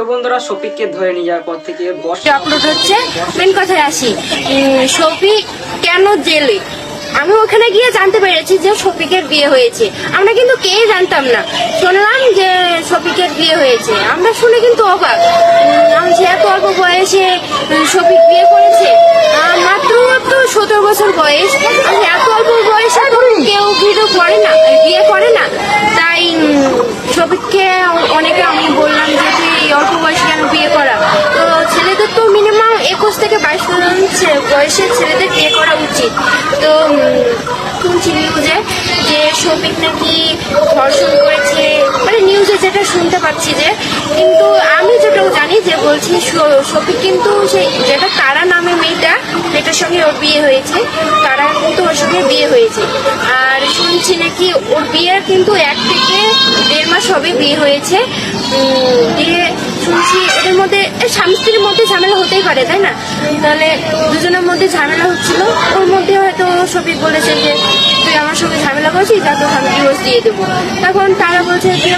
তো বন্ধুরা, শফিককে ধরে নিয়ে যাওয়ার পর থেকে আপলোড হচ্ছে মেন কথায় আসি শফিক কেন জেলে? আমি ওখানে গিয়ে জানতে পেরেছি যে শফিকের বিয়ে হয়েছে। আমরা কিন্তু কে জানতাম না। শুনলাম যে শফিকের বিয়ে হয়েছে। আমরা শুনে কিন্তু অবাক। আমি যে এত অল্প বয়সে শফিক বিয়ে করেছে মাত্র তো সতেরো বছর বয়স। আমি এত অল্প বয়সে কেউ ভিডিও করে না, বিয়ে করে না। তাই শফিককে অনেকে আমি বললাম যে অল্প বয়সে কেন বিয়ে করা। তো ছেলেদের তো মিনিমাম একুশ থেকে বাইশ পর্যন্ত বয়সের ছেলেদের বিয়ে করা উচিত। তো শুনছি নিউজে যে শফিক নাকি ধর্ষণ করেছে। মানে নিউজে যেটা শুনতে পাচ্ছি যে, কিন্তু আমি যেটাও জানি যে বলছি শফিক কিন্তু সেই যেটা তারা নামে মেয়েটা, মেয়েটার সঙ্গে ওর বিয়ে হয়েছে। তারা কিন্তু ওর সঙ্গে বিয়ে হয়েছে। আর শুনছি নাকি ওর বিয়ে কিন্তু এক থেকে দেড় মাস হবে বিয়ে হয়েছে। দিয়ে শুনছি মধ্যে স্বামী স্ত্রীর মধ্যে ঝামেলা হতেই পারে, তাই না? তাহলে দুজনের মধ্যে ঝামেলা হচ্ছিল, ওর মধ্যে হয়তো বলেছে যে, তুই আমার সঙ্গে ঝামেলা আমি দিয়ে দেবো। তখন তারা বলছে দিয়ে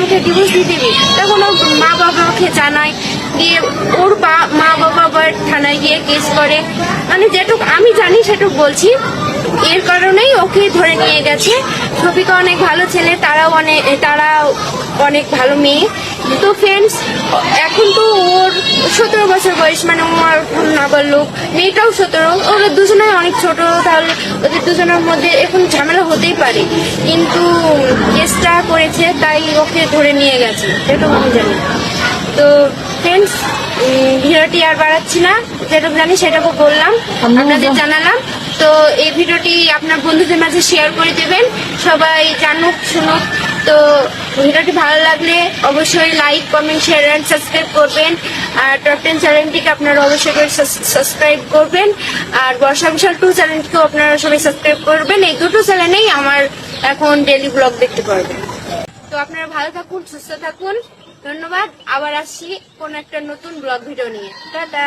দিবি? তখন মা জানায়, দিয়ে ওর মা বাবা থানায় গিয়ে কেস করে। মানে যেটুক আমি জানি, সেটুক বলছি। এর কারণেই ওকে ধরে নিয়ে গেছে। শফিকা অনেক ভালো ছেলে, তারাও অনেক তারা অনেক ভালো মেয়ে। তো ফ্রেন্ডস এখন তো ওর সতেরো বছর বয়স মানে আমার লোক। মেয়েটাও সতেরো ওরা দুজনে অনেক ছোট, তাহলে ওদের দুজনের মধ্যে এখন ঝামেলা হতেই পারে। কিন্তু কেসটা করেছে, তাই ওকে ধরে নিয়ে গেছে এটুকু আমি জানি তো ফ্রেন্ডস ভিডিওটি আর বাড়াচ্ছি না যেটুকু জানি সেটুকু বললাম আপনাদের জানালাম। তো এই ভিডিওটি আপনার বন্ধুদের মাঝে শেয়ার করে দেবেন সবাই জানুক শুনুক। তো ভিডিওটি ভালো লাগলে অবশ্যই like comment share and subscribe করবেন। আর টপ টেন চ্যানেলটিকে আপনারা অবশ্যই করে সাবস্ক্রাইব করবেন। আর বর্ষা বিশাল টু চ্যানেলটিকেও আপনারা সবাই সাবস্ক্রাইব করবেন। এই দুটো চ্যানেলেই আমার এখন ডেলি ব্লগ দেখতে পারবেন। তো আপনারা ভালো থাকুন সুস্থ থাকুন। ধন্যবাদ আবার আসছি কোন একটা নতুন ব্লগ ভিডিও নিয়ে। টাটা!